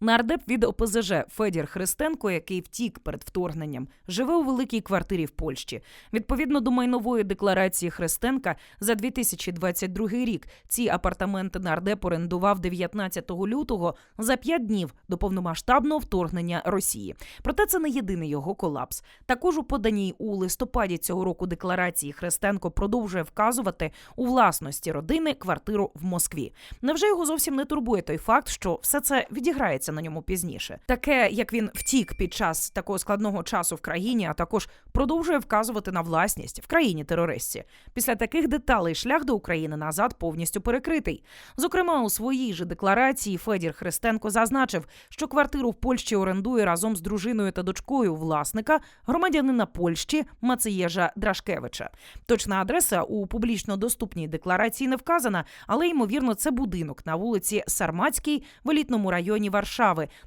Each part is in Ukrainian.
Нардеп від ОПЗЖ Федір Христенко, який втік перед вторгненням, живе у великій квартирі в Польщі. Відповідно до майнової декларації Христенка за 2022 рік ці апартаменти нардеп орендував 19 лютого за п'ять днів до повномасштабного вторгнення Росії. Проте це не єдиний його колапс. Також у поданій у листопаді цього року декларації Христенко продовжує вказувати у власності родини квартиру в Москві. Невже його зовсім не турбує той факт, що все це відіграється на ньому пізніше? Таке, як він втік під час такого складного часу в країні, а також продовжує вказувати на власність в країні терористці. Після таких деталей шлях до України назад повністю перекритий. Зокрема, у своїй же декларації Федір Христенко зазначив, що квартиру в Польщі орендує разом з дружиною та дочкою власника, громадянина Польщі Мациєжа Драшкевича. Точна адреса у публічно доступній декларації не вказана, але ймовірно, це будинок на вулиці Сарматській в елітному районі Варшави,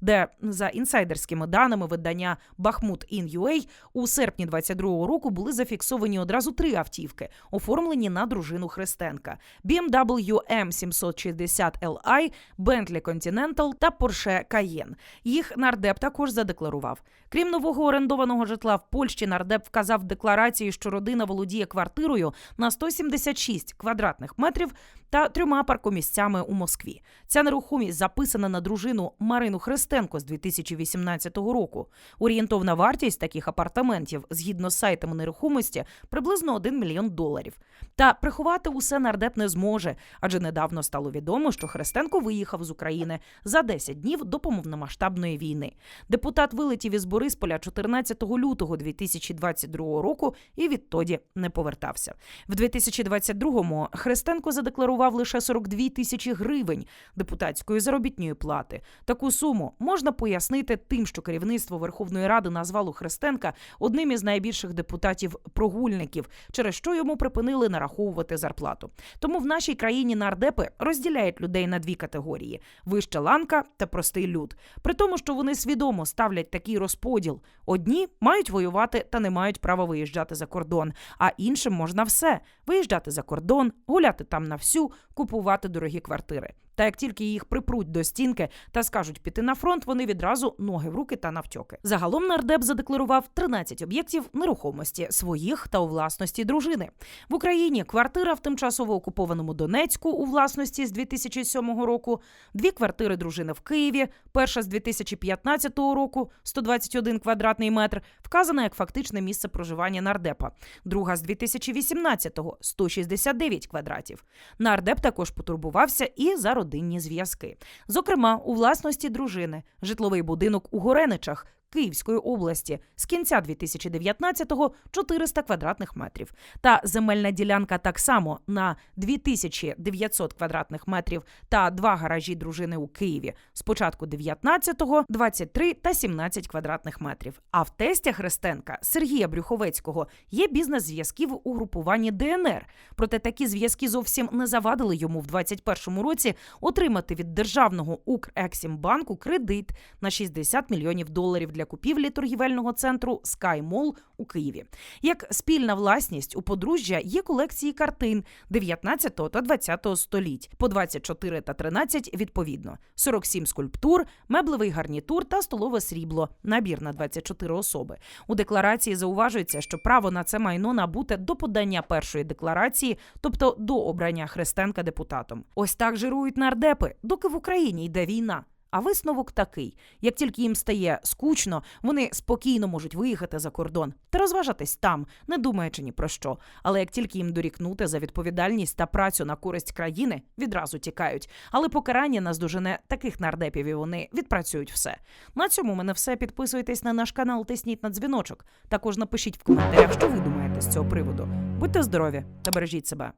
де за інсайдерськими даними видання Бахмут Ін.Юей у серпні 22-го року були зафіксовані одразу три автівки, оформлені на дружину Христенка: BMW M760 Li, Bentley Continental та Porsche Cayenne. Їх нардеп також задекларував. Крім нового орендованого житла в Польщі, нардеп вказав в декларації, що родина володіє квартирою на 176 квадратних метрів та трьома паркомісцями у Москві. Ця нерухомість записана на дружину Марину Христенко з 2018 року. Орієнтовна вартість таких апартаментів, згідно з сайтами нерухомості, приблизно 1 мільйон доларів. Та приховати усе нардеп не зможе, адже недавно стало відомо, що Христенко виїхав з України за 10 днів до повномасштабної війни. Депутат вилетів із Борисполя 14 лютого 2022 року і відтоді не повертався. В 2022-му Христенко задекларував лише 42 тисячі гривень депутатської заробітної плати. Таку суму можна пояснити тим, що керівництво Верховної Ради назвало Христенка одним із найбільших депутатів-прогульників, через що йому припинили нараховувати зарплату. Тому в нашій країні нардепи розділяють людей на дві категорії: вища ланка та простий люд. При тому, що вони свідомо ставлять такий розподіл: одні мають воювати та не мають права виїжджати за кордон, а іншим можна все виїжджати за кордон, гуляти там на всю, купувати дорогі квартири. Та як тільки їх припруть до стінки та скажуть піти на фронт, вони відразу ноги в руки та навтьоки. Загалом нардеп задекларував 13 об'єктів нерухомості своїх та у власності дружини в Україні. Квартира в тимчасово окупованому Донецьку у власності з 2007 року, дві квартири дружини в Києві. Перша з 2015 року 121 квадратний метр, вказана як фактичне місце проживання нардепа. Друга з 2018-го – 169 квадратів. Нардеп також потурбувався і за родинні зв'язки. Зокрема, у власності дружини житловий будинок у Гореничах. Київської області з кінця 2019-го 400 квадратних метрів. Та земельна ділянка так само на 2900 квадратних метрів та два гаражі дружини у Києві. Спочатку 19-го 23 та 17 квадратних метрів. А в тестя Христенка Сергія Брюховецького є бізнес-зв'язків у групуванні ДНР. Проте такі зв'язки зовсім не завадили йому в 21-му році отримати від державного Укрексімбанку кредит на 60 мільйонів доларів для купівлі торгівельного центру Sky Mall у Києві. Як спільна власність у подружжя є колекції картин 19 та 20 століть по 24 та 13 відповідно, 47 скульптур, меблевий гарнітур та столове срібло. Набір на 24 особи. У декларації зауважується, що право на це майно набуте до подання першої декларації, тобто до обрання Христенка депутатом. Ось так жирують нардепи, доки в Україні йде війна. А висновок такий: як тільки їм стає скучно, вони спокійно можуть виїхати за кордон та розважатись там, не думаючи ні про що. Але як тільки їм дорікнути за відповідальність та працю на користь країни, відразу тікають. Але покарання наздожене таких нардепів, і вони відпрацюють все. На цьому мене все. Підписуйтесь на наш канал, тисніть на дзвіночок. Також напишіть в коментарях, що ви думаєте з цього приводу. Будьте здорові та бережіть себе.